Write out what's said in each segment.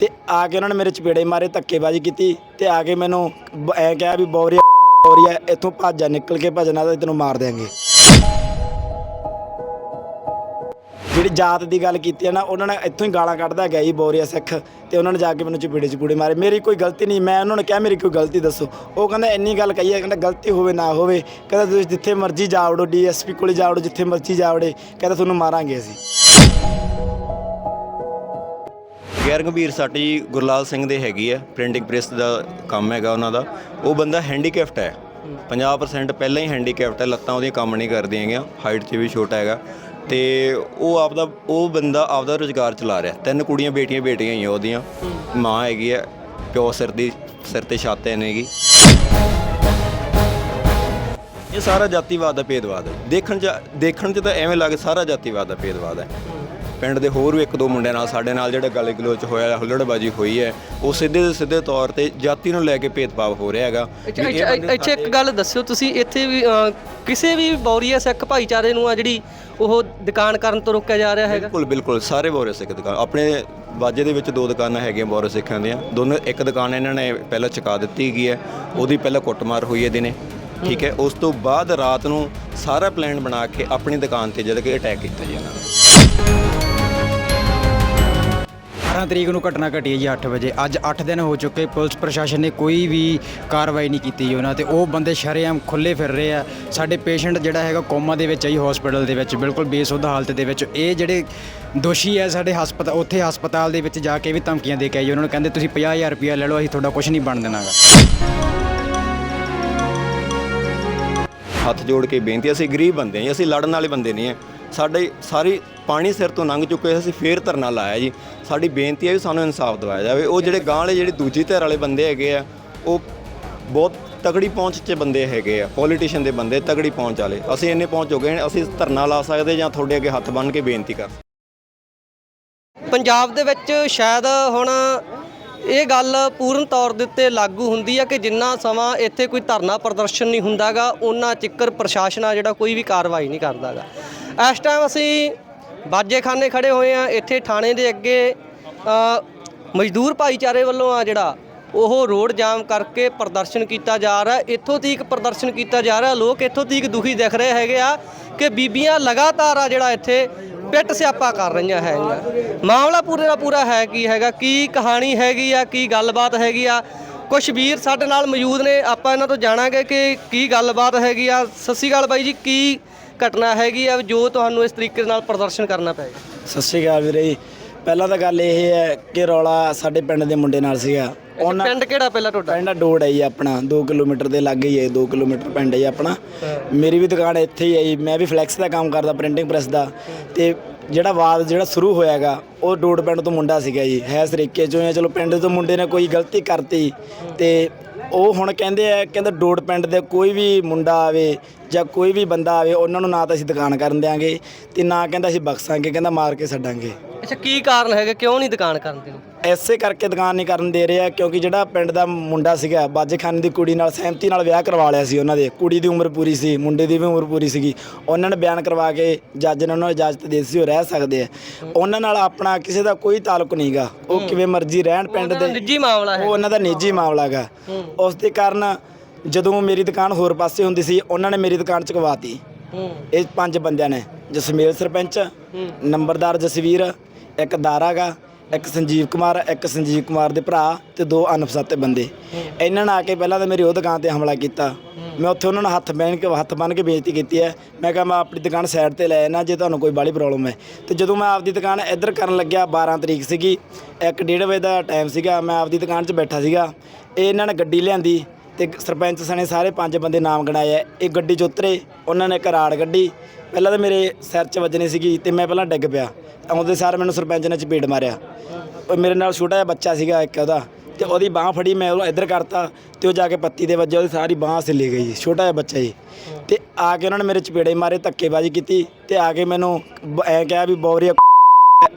ਤੇ ਆ ਕੇ ਉਹਨਾਂ ਨੇ ਮੇਰੇ ਚਪੇੜੇ ਮਾਰੇ, ਧੱਕੇਬਾਜ਼ੀ ਕੀਤੀ ਤੇ ਆ ਕੇ ਮੈਨੂੰ ਬ- ਐਂ ਕਿਹਾ ਵੀ ਬੌਰੀਆ ਬੌਰੀਆ, ਇੱਥੋਂ ਭੱਜ ਜਾ, ਨਿਕਲ ਕੇ ਭੱਜਣਾ ਤਾਂ ਤੈਨੂੰ ਮਾਰ ਦਿਆਂਗੇ। ਜਿਹੜੀ ਜਾਤ ਦੀ ਗੱਲ ਕੀਤੀ ਹੈ ਨਾ, ਉਹਨਾਂ ਨੇ ਇੱਥੋਂ ਹੀ ਗਾਲਾਂ ਕੱਢਦਾ ਗਿਆ ਜੀ, ਬੌਰੀਆ ਸਿੱਖ, ਤੇ ਉਹਨਾਂ ਨੇ ਜਾ ਕੇ ਮੈਨੂੰ ਚਪੇੜੇ ਚਪੂੜੇ ਮਾਰੇ। ਮੇਰੀ ਕੋਈ ਗਲਤੀ ਨਹੀਂ, ਮੈਂ ਉਹਨਾਂ ਨੂੰ ਕਿਹਾ, ਮੇਰੀ ਕੋਈ ਗਲਤੀ ਦੱਸੋ। ਉਹ ਕਹਿੰਦਾ, ਇੰਨੀ ਗੱਲ ਕਹੀ ਹੈ, ਕਹਿੰਦਾ, ਗਲਤੀ ਹੋਵੇ, ਨਾ ਹੋਵੇ, ਕਹਿੰਦਾ, ਤੁਸੀਂ ਜਿੱਥੇ ਮਰਜ਼ੀ ਜਾ ਜਾਵੜੋ ਡੀਐਸਪੀ ਕੋਲੇ ਜਾਵੜੋ ਜਿੱਥੇ ਮਰਜ਼ੀ ਜਾ ਜਾਵੜੇ ਕਹਿੰਦਾ, ਤੁਹਾਨੂੰ ਮਾਰਾਂਗੇ ਅਸੀਂ। ਗੈਰ ਗੰਭੀਰ ਸੱਟ ਜੀ ਗੁਰਲਾਲ ਸਿੰਘ ਦੇ ਹੈਗੀ ਹੈ ਪ੍ਰਿੰਟਿੰਗ ਪ੍ਰੈਸ ਦਾ ਕੰਮ ਹੈਗਾ ਉਹਨਾਂ ਦਾ। ਉਹ ਬੰਦਾ ਹੈਂਡੀਕੈਪਟ ਹੈ। 50% ਪਹਿਲਾਂ ਹੀ ਹੈਂਡੀਕੈਪਟ ਹੈ, ਲੱਤਾਂ ਉਹਦੀਆਂ ਕੰਮ ਨਹੀਂ ਕਰਦੀਆਂ ਹੈਗੀਆਂ ਹਾਈਟ 'ਚ ਵੀ ਛੋਟਾ ਹੈਗਾ। ਤੇ ਉਹ ਆਪਦਾ, ਉਹ ਬੰਦਾ ਆਪਦਾ ਰੋਜ਼ਗਾਰ ਚਲਾ ਰਿਹਾ। ਤਿੰਨ ਕੁੜੀਆਂ ਬੇਟੀਆਂ ਬੇਟੀਆਂ ਹੀ ਆ ਉਹਦੀਆਂ। ਮਾਂ ਹੈਗੀ ਹੈ ਪਿਓ ਸਿਰ ਦੀ, ਸਿਰ ਤੇ ਛੱਤ ਹੈ ਨੇਗੀ। ਇਹ ਸਾਰਾ ਜਾਤੀਵਾਦ ਦਾ ਭੇਦਵਾਦ ਹੈ। ਦੇਖਣ ਚ ਦੇਖਣ ਚ ਤਾਂ ਐਵੇਂ ਲੱਗੇ, ਸਾਰਾ ਜਾਤੀਵਾਦ ਦਾ ਭੇਦਵਾਦ ਹੈ। ਪਿੰਡ ਦੇ ਹੋਰ ਵੀ ਇੱਕ ਦੋ ਮੁੰਡਿਆਂ ਨਾਲ ਸਾਡੇ ਨਾਲ ਜਿਹੜਾ ਗਲੇ ਗਲੋਚ ਹੋਇਆ ਹੁੱਲੜਬਾਜੀ ਹੋਈ ਹੈ ਉਹ ਸਿੱਧੇ ਦੇ ਸਿੱਧੇ ਤੌਰ ਤੇ ਜਾਤੀ ਨੂੰ ਲੈ ਕੇ ਭੇਦਭਾਵ ਹੋ ਰਿਹਾ ਹੈਗਾ। ਅੱਛਾ ਅੱਛਾ ਅੱਛਾ ਇੱਕ ਗੱਲ ਦੱਸਿਓ ਤੁਸੀਂ ਇੱਥੇ ਵੀ ਕਿਸੇ ਵੀ ਬੌਰੀਆ ਸਿੱਖ ਭਾਈਚਾਰੇ ਨੂੰ ਆ ਜਿਹੜੀ ਉਹ ਦੁਕਾਨ ਕਰਨ ਤੋਂ ਰੋਕਿਆ ਜਾ ਰਿਹਾ ਹੈਗਾ? ਬਿਲਕੁਲ ਬਿਲਕੁਲ ਸਾਰੇ ਬੋਰੇ ਸਿੱਖ ਦੁਕਾਨ ਆਪਣੇ ਬਾਜੇ ਦੇ ਵਿੱਚ ਦੋ ਦੁਕਾਨਾਂ ਹੈਗੀਆਂ ਬੋਰੇ ਸਿੱਖਾਂ ਦੀਆਂ ਦੋਨੋਂ ਇੱਕ ਦੁਕਾਨ ਇਹਨਾਂ ਨੇ ਪਹਿਲਾਂ ਚੁਕਾ ਦਿੱਤੀ ਹੈਗੀ ਹੈ ਉਹਦੀ ਪਹਿਲਾਂ ਕੁੱਟਮਾਰ ਹੋਈ ਹੈ ਦਿਨੇ ਠੀਕ ਹੈ ਉਸ ਤੋਂ ਬਾਅਦ ਰਾਤ ਨੂੰ ਸਾਰਾ ਪਲਾਨ ਬਣਾ ਕੇ ਆਪਣੀ ਦੁਕਾਨ ਤੇ ਜਦ ਕਿ ਅਟੈਕ ਕੀਤਾ ਜੀ ਇਹਨਾਂ ਨੇ। 18 ਤਰੀਕ ਨੂੰ ਘਟਨਾ ਘਟੀ ਹੈ ਜੀ 8 ਵਜੇ। ਅੱਜ 8 ਦਿਨ ਹੋ ਚੁੱਕੇ ਪੁਲਿਸ ਪ੍ਰਸ਼ਾਸਨ ਨੇ ਕੋਈ ਵੀ ਕਾਰਵਾਈ ਨਹੀਂ ਕੀਤੀ ਜੀ ਉਹਨਾਂ ਤੇ। ਉਹ ਬੰਦੇ ਸ਼ਰੇਆਮ ਖੁੱਲੇ ਫਿਰ ਰਹੇ ਆ। ਸਾਡੇ ਪੇਸ਼ੈਂਟ ਜਿਹੜਾ ਹੈਗਾ ਕੋਮਾ ਦੇ ਵਿੱਚ ਆਈ ਜੀ ਹਸਪੀਟਲ ਦੇ ਵਿੱਚ। ਬਿਲਕੁਲ ਬੇਸੁੱਧ ਹਾਲਤ ਦੇ ਵਿੱਚ। ਇਹ ਜਿਹੜੇ ਦੋਸ਼ੀ ਹੈ ਸਾਡੇ ਹਸਪਤਾਲ ਉੱਥੇ ਹਸਪਤਾਲ ਦੇ ਵਿੱਚ ਜਾ ਕੇ ਵੀ ਧਮਕੀਆਂ ਦੇ ਕੇ ਆਈ ਉਹਨਾਂ ਨੂੰ ਕਹਿੰਦੇ ਤੁਸੀਂ 50000 ਰੁਪਇਆ ਲੈ ਲਓ ਅਸੀਂ ਤੁਹਾਡਾ ਕੁਝ ਨਹੀਂ ਬਣ ਦੇਣਾਗਾ ਹੱਥ ਜੋੜ ਕੇ ਬੇਨਤੀ ਹੈ, ਅਸੀਂ ਗਰੀਬ ਬੰਦੇ ਹਾਂ ਅਸੀਂ ਲੜਨ ਵਾਲੇ ਬੰਦੇ ਨਹੀਂ ਹੈ। ਸਾਡੇ ਸਾਰੀ ਪਾਣੀ ਸਿਰ ਤੋਂ ਲੰਘ ਚੁੱਕੇ ਅਸੀਂ ਫੇਰ ਧਰਨਾ ਲਾਇਆ ਜੀ। ਸਾਡੀ ਬੇਨਤੀ ਹੈ ਵੀ ਸਾਨੂੰ ਇਨਸਾਫ ਦਿਵਾਇਆ ਜਾਵੇ। ਉਹ ਜਿਹੜੇ ਗਾਂ ਵਾਲੇ, ਜਿਹੜੇ ਦੂਜੀ ਧਿਰ ਵਾਲੇ ਬੰਦੇ ਹੈਗੇ ਆ, ਉਹ ਬਹੁਤ ਤਗੜੀ ਪਹੁੰਚ 'ਚ ਬੰਦੇ ਹੈਗੇ ਆ ਪੋਲੀਟੀਸ਼ੀਅਨ ਦੇ ਬੰਦੇ ਤਗੜੀ ਪਹੁੰਚ ਵਾਲੇ। ਅਸੀਂ ਇੰਨੇ ਪਹੁੰਚ ਹੋ ਗਏ ਅਸੀਂ ਧਰਨਾ ਲਾ ਸਕਦੇ ਜਾਂ ਤੁਹਾਡੇ ਅੱਗੇ ਹੱਥ ਬੰਨ੍ਹ ਕੇ ਬੇਨਤੀ ਕਰ ਪੰਜਾਬ ਦੇ ਵਿੱਚ ਸ਼ਾਇਦ ਹੁਣ ਇਹ ਗੱਲ ਪੂਰਨ ਤੌਰ ਦੇ ਉੱਤੇ ਲਾਗੂ ਹੁੰਦੀ ਹੈ ਕਿ ਜਿੰਨਾ ਸਮਾਂ ਇੱਥੇ ਕੋਈ ਧਰਨਾ ਪ੍ਰਦਰਸ਼ਨ ਨਹੀਂ ਹੁੰਦਾਗਾ, ਉਹਨਾਂ ਚਿੱਕਰ ਪ੍ਰਸ਼ਾਸਨ ਆ ਜਿਹੜਾ ਕੋਈ ਵੀ ਕਾਰਵਾਈ ਨਹੀਂ ਕਰਦਾਗਾ। ਇਸ ਟਾਈਮ ਅਸੀਂ ਬਾਜੇਖਾਨੇ ਖੜੇ ਹੋਏ ਆ, ਇੱਥੇ ਥਾਣੇ ਦੇ ਅੱਗੇ ਮਜ਼ਦੂਰ ਭਾਈਚਾਰੇ ਵੱਲੋਂ ਆ ਜਿਹੜਾ ਉਹ ਰੋਡ ਜਾਮ ਕਰਕੇ ਪ੍ਰਦਰਸ਼ਨ ਕੀਤਾ ਜਾ ਰਿਹਾ, ਇੱਥੋਂ ਤੀਕ ਪ੍ਰਦਰਸ਼ਨ ਕੀਤਾ ਜਾ ਰਿਹਾ, ਲੋਕ ਇੱਥੋਂ ਤੀਕ ਦੁਖੀ ਦਿਖ ਰਹੇ ਹੈਗੇ ਆ ਕਿ ਬੀਬੀਆਂ ਲਗਾਤਾਰ ਆ ਜਿਹੜਾ ਇੱਥੇ ਪਿੱਟ ਸਿਆਪਾ ਕਰ ਰਹੀਆਂ ਹੈਗੀਆਂ। ਮਾਮਲਾ ਪੂਰੇ ਦਾ ਪੂਰਾ ਹੈ ਕੀ ਹੈਗਾ, ਕੀ ਕਹਾਣੀ ਹੈਗੀ ਆ, ਕੀ ਗੱਲਬਾਤ ਹੈਗੀ ਆ? ਕੁਛ ਵੀਰ ਸਾਡੇ ਨਾਲ ਮੌਜੂਦ ਨੇ, ਆਪਾਂ ਇਹਨਾਂ ਤੋਂ ਜਾਣਾਂਗੇ ਕਿ ਕੀ ਗੱਲਬਾਤ ਹੈਗੀ ਆ। ਸਤਿ ਸ਼੍ਰੀ ਅਕਾਲ ਬਾਈ ਜੀ, ਕੀ ਘਟਨਾ ਹੈਗੀ ਆ ਜੋ ਤੁਹਾਨੂੰ ਇਸ ਤਰੀਕੇ ਨਾਲ ਪ੍ਰਦਰਸ਼ਨ ਕਰਨਾ ਪਏਗਾ ਸਤਿ ਸ਼੍ਰੀ ਅਕਾਲ ਵੀਰੇ ਜੀ। ਪਹਿਲਾਂ ਤਾਂ ਗੱਲ ਇਹ ਹੈ ਕਿ ਰੌਲਾ ਸਾਡੇ ਪਿੰਡ ਦੇ ਮੁੰਡੇ ਨਾਲ ਸੀਗਾ। ਉਹਨਾਂ ਪਿੰਡ ਕਿਹੜਾ ਪਹਿਲਾਂ ਤੁਹਾਡਾ? ਪਿੰਡ ਡੋੜ ਹੈ ਜੀ ਆਪਣਾ। 2 ਕਿਲੋਮੀਟਰ ਦੇ ਲਾਗੇ ਹੀ ਹੈ 2 ਕਿਲੋਮੀਟਰ ਪਿੰਡ ਹੈ ਜੀ ਆਪਣਾ। ਮੇਰੀ ਵੀ ਦੁਕਾਨ ਇੱਥੇ ਹੀ ਹੈ ਜੀ। ਮੈਂ ਵੀ ਫਲੈਕਸ ਦਾ ਕੰਮ ਕਰਦਾ ਪ੍ਰਿੰਟਿੰਗ ਪ੍ਰੈਸ ਦਾ। ਤੇ ਜਿਹੜਾ ਵਾਦ ਜਿਹੜਾ ਸ਼ੁਰੂ ਹੋਇਆਗਾ ਉਹ ਡੋੜ ਪਿੰਡ ਤੋਂ ਮੁੰਡਾ ਸੀਗਾ ਜੀ। ਹੈ ਸਰੀਕੇ ਚੋਂ ਹੈ ਚਲੋ ਪਿੰਡ ਤੋਂ ਮੁੰਡੇ ਨੇ ਕੋਈ ਗਲਤੀ ਕਰਤੀ ਤੇ ਉਹ ਹੁਣ ਕਹਿੰਦੇ ਆ, ਕਹਿੰਦਾ ਡੋਡ ਪਿੰਡ ਦੇ ਕੋਈ ਵੀ ਮੁੰਡਾ ਆਵੇ ਜਾਂ ਕੋਈ ਵੀ ਬੰਦਾ ਆਵੇ, ਉਹਨਾਂ ਨੂੰ ਨਾ ਤਾਂ ਅਸੀਂ ਦੁਕਾਨ ਕਰਨ ਦਿਆਂਗੇ ਤੇ ਨਾ ਕਹਿੰਦਾ ਅਸੀਂ ਬਖਸ਼ਾਂਗੇ, ਕਹਿੰਦਾ ਮਾਰ ਕੇ ਛੱਡਾਂਗੇ। ਅੱਛਾ, ਕੀ ਕਾਰਨ ਹੈਗਾ? ਕਿਉਂ ਨਹੀਂ ਦੁਕਾਨ ਕਰਨ ਦੇ ਐਸੇ ਕਰਕੇ ਦੁਕਾਨ ਨਹੀਂ ਕਰਨ ਦੇ ਰਿਹਾ ਕਿਉਂਕਿ ਜਿਹੜਾ ਪਿੰਡ ਦਾ ਮੁੰਡਾ ਸੀਗਾ ਬਾਜੇਖਾਨੇ ਦੀ ਕੁੜੀ ਨਾਲ ਸਹਿਮਤੀ ਨਾਲ ਵਿਆਹ ਕਰਵਾ ਲਿਆ ਸੀ ਉਹਨਾਂ ਦੇ। ਕੁੜੀ ਦੀ ਉਮਰ ਪੂਰੀ ਸੀ ਮੁੰਡੇ ਦੀ ਵੀ ਉਮਰ ਪੂਰੀ ਸੀਗੀ। ਉਹਨਾਂ ਨੇ ਬਿਆਨ ਕਰਵਾ ਕੇ ਜੱਜ ਨੇ ਉਹਨਾਂ ਨੂੰ ਇਜਾਜ਼ਤ ਦੇ ਦਿੱਤੀ ਸੀ ਉਹ ਰਹਿ ਸਕਦੇ ਆ। ਉਹਨਾਂ ਨਾਲ ਆਪਣਾ ਕਿਸੇ ਦਾ ਕੋਈ ਤਾਲੁਕ ਨਹੀਂਗਾ ਉਹ ਕਿਵੇਂ ਮਰਜ਼ੀ ਰਹਿਣ ਪਿੰਡ ਦੇ ਨਿੱਜੀ ਮਾਮਲਾ ਹੈ। ਉਹ ਉਹਨਾਂ ਦਾ ਨਿੱਜੀ ਮਾਮਲਾ ਹੈਗਾ ਉਸ ਦੇ ਕਾਰਨ ਜਦੋਂ ਮੇਰੀ ਦੁਕਾਨ ਹੋਰ ਪਾਸੇ ਹੁੰਦੀ ਸੀ ਉਹਨਾਂ ਨੇ ਮੇਰੀ ਦੁਕਾਨ ਚਕਵਾਤੀ ਇਹ ਪੰਜ ਬੰਦਿਆਂ ਨੇ। ਜਸਮੇਲ ਸਰਪੰਚ ਨੰਬਰਦਾਰ ਜਸਵੀਰ ਇੱਕ ਦਾਰਾਗਾ ਇੱਕ ਸੰਜੀਵ ਕੁਮਾਰ ਇੱਕ ਸੰਜੀਵ ਕੁਮਾਰ ਦੇ ਭਰਾ ਤੇ ਦੋ ਅਨਫਸਤੇ ਬੰਦੇ। ਇਹਨਾਂ ਨੇ ਆ ਕੇ ਪਹਿਲਾਂ ਤਾਂ ਮੇਰੀ ਉਹ ਦੁਕਾਨ ਤੇ ਹਮਲਾ ਕੀਤਾ। ਮੈਂ ਉੱਥੇ ਉਹਨਾਂ ਨੂੰ ਹੱਥ ਬਹਿਣ ਕੇ ਹੱਥ ਬੰਨ ਕੇ ਬੇਇੱਜ਼ਤੀ ਕੀਤੀ ਹੈ। ਮੈਂ ਕਿਹਾ ਮੈਂ ਆਪਣੀ ਦੁਕਾਨ ਸਾਈਡ ਤੇ ਲੈ ਜਾਣਾ ਜੇ ਤੁਹਾਨੂੰ ਕੋਈ ਬਾਲੀ ਪ੍ਰੋਬਲਮ ਹੈ। ਤੇ ਜਦੋਂ ਮੈਂ ਆਪਦੀ ਦੁਕਾਨ ਇੱਧਰ ਕਰਨ ਲੱਗਿਆ 12 ਤਰੀਕ ਸੀਗੀ 1:30 ਵਜੇ ਦਾ ਟਾਈਮ ਸੀਗਾ ਮੈਂ ਆਪਦੀ ਦੁਕਾਨ 'ਚ ਬੈਠਾ ਸੀਗਾ। ਇਹ ਇਹਨਾਂ ਨੇ ਗੱਡੀ ਲਿਆਂਦੀ ਤੇ ਸਰਪੰਚ ਸਣੇ ਸਾਰੇ ਪੰਜ ਬੰਦੇ ਨਾਮ ਗਣਾਏ ਆ। ਇਹ ਗੱਡੀ 'ਚ ਉਤਰੇ, ਉਹਨਾਂ ਨੇ ਘਰਾੜ ਗੱਡੀ। ਪਹਿਲਾਂ ਤਾਂ ਮੇਰੇ ਸਿਰ 'ਚ ਵੱਜਣੀ ਸੀਗੀ ਤੇ ਮੈਂ ਪਹਿਲਾਂ ਡਿੱਗ ਪਿਆ। ਆਉਂਦੇ ਸਾਰ ਮੈਨੂੰ ਸਰਪੰਚ ਨੇ ਚਪੇੜ ਮਾਰਿਆ। ਉਹ ਮੇਰੇ ਨਾਲ ਛੋਟਾ ਜਿਹਾ ਬੱਚਾ ਸੀਗਾ ਇੱਕ ਉਹਦਾ। ਤੇ ਉਹਦੀ ਬਾਹ ਫੜੀ, ਮੈਂ ਉਹਨੂੰ ਇੱਧਰ ਕਰਤਾ ਤੇ ਉਹ ਜਾ ਕੇ ਪੱਤੀ ਦੇ ਵੱਜਿਆ ਉਹਦੀ ਸਾਰੀ ਬਾਹ ਸਿੱਲੀ ਗਈ ਛੋਟਾ ਜਿਹਾ ਬੱਚਾ ਜੀ ਤੇ ਆ ਕੇ ਉਹਨਾਂ ਨੇ ਮੇਰੇ ਚਪੇੜੇ ਮਾਰੇ, ਧੱਕੇਬਾਜ਼ੀ ਕੀਤੀ ਤੇ ਆ ਕੇ ਮੈਨੂੰ ਬ- ਐਂ ਕਿਹਾ ਵੀ ਬੌਰੀਆ